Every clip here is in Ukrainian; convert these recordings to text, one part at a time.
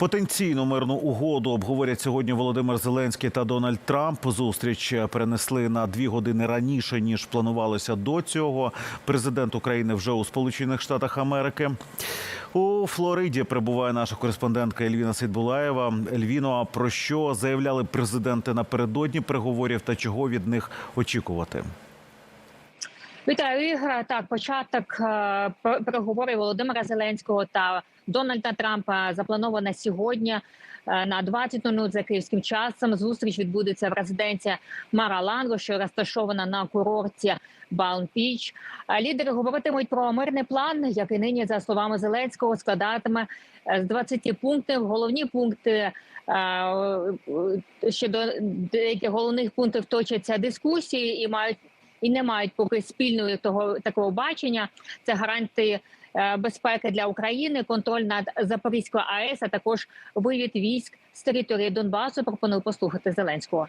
Потенційну мирну угоду обговорять сьогодні Володимир Зеленський та Дональд Трамп. Зустріч перенесли на дві години раніше ніж планувалося до цього. Президент України вже у Сполучених Штатах Америки. У Флориді прибуває наша кореспондентка Ельвіна Сейдбулаєва. Ельвіно, а про що заявляли президенти напередодні переговорів та чого від них очікувати? Вітаю ігра. Так, початок е, пер- переговорів Володимира Зеленського та Дональда Трампа запланована сьогодні е, на 20 минут за київським часом. Зустріч відбудеться в резиденції Мара-Ланго, що розташована на курорті Балм-Піч. Лідери говоритимуть про мирний план, який нині, за словами Зеленського, складатиме е, з 20 пунктів. Головні пункти е, щодо деяких головних пунктів точаться дискусії і мають і не мають поки спільної того такого бачення. Це гарантії е, безпеки для України, контроль над Запорізькою АЕС, а також вивід військ з території Донбасу. Пропоную послухати Зеленського.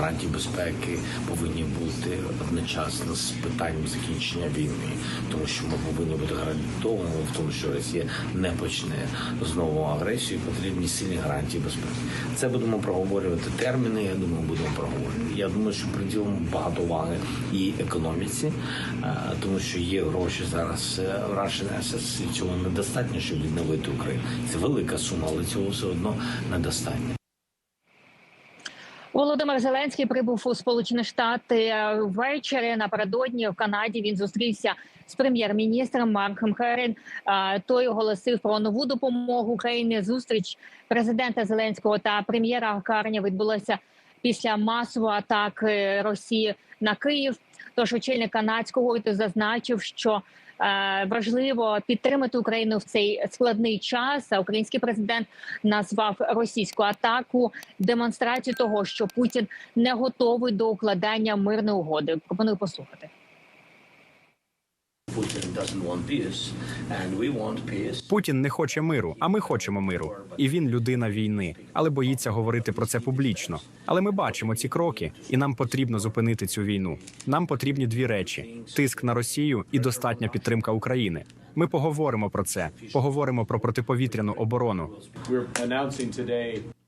Гарантії безпеки повинні бути одночасно з питанням закінчення війни, тому що ми повинні бути гарантованими в тому, що Росія не почне знову агресію. Потрібні сильні гарантії безпеки. Це будемо проговорювати терміни. Я думаю, будемо проговорювати. Я думаю, що приділимо багато уваги і економіці, е, тому що є гроші зараз е, Russian Assets, і цього недостатньо, щоб відновити Україну. Це велика сума, але цього все одно недостатньо. Володимир Зеленський прибув у Сполучені Штати е, ввечері. Напередодні в Канаді він зустрівся з прем'єр-міністром Марком Херен. Е, Той оголосив про нову допомогу Україні. Зустріч президента Зеленського та прем'єра Карня відбулася після масової атаки Росії на Київ. Тож очільник канадського уряду зазначив, що е, важливо підтримати Україну в цей складний час. А український президент назвав російську атаку демонстрацією того, що Путін не готовий до укладання мирної угоди. Пропоную послухати. Путін не хоче миру, а ми хочемо миру. І він людина війни, але боїться говорити про це публічно. Але ми бачимо ці кроки, і нам потрібно зупинити цю війну. Нам потрібні дві речі: тиск на Росію і достатня підтримка України. Ми поговоримо про це, поговоримо про протиповітряну оборону.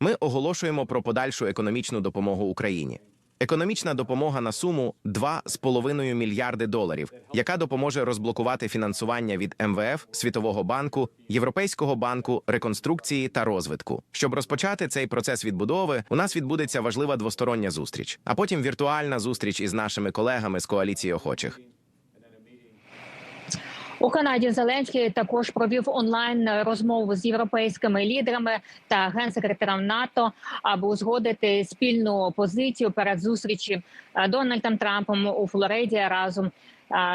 Ми оголошуємо про подальшу економічну допомогу Україні. Економічна допомога на суму 2,5 мільярди доларів, яка допоможе розблокувати фінансування від МВФ, Світового банку, Європейського банку реконструкції та розвитку. Щоб розпочати цей процес відбудови, у нас відбудеться важлива двостороння зустріч, а потім віртуальна зустріч із нашими колегами з коаліції охочих. У Канаді Зеленський також провів онлайн розмову з європейськими лідерами та генсекретарем НАТО, аби узгодити спільну позицію перед зустрічі е, Дональдом Трампом у Флориді разом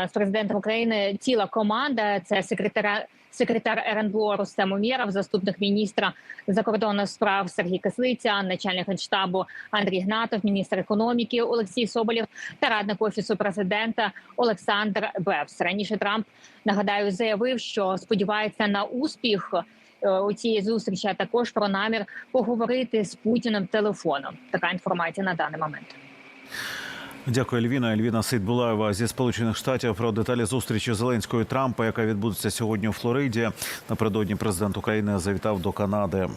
з президентом України. Ціла команда це секретар секретар РНБО Рустем Умєров, заступник міністра закордонних справ Сергій Кислиця, начальник генштабу Андрій Гнатов, міністр економіки Олексій Соболєв та радник офісу президента Олександр Бевс. Раніше Трамп нагадаю заявив, що сподівається на успіх е, у цій зустрічі, а також про намір поговорити з Путіним телефоном. Така інформація на даний момент. Дякую, Ельвіна. Ельвіна Сидбулаєва зі Сполучених Штатів про деталі зустрічі Зеленського і Трампа, яка відбудеться сьогодні у Флориді. Напередодні президент України завітав до Канади.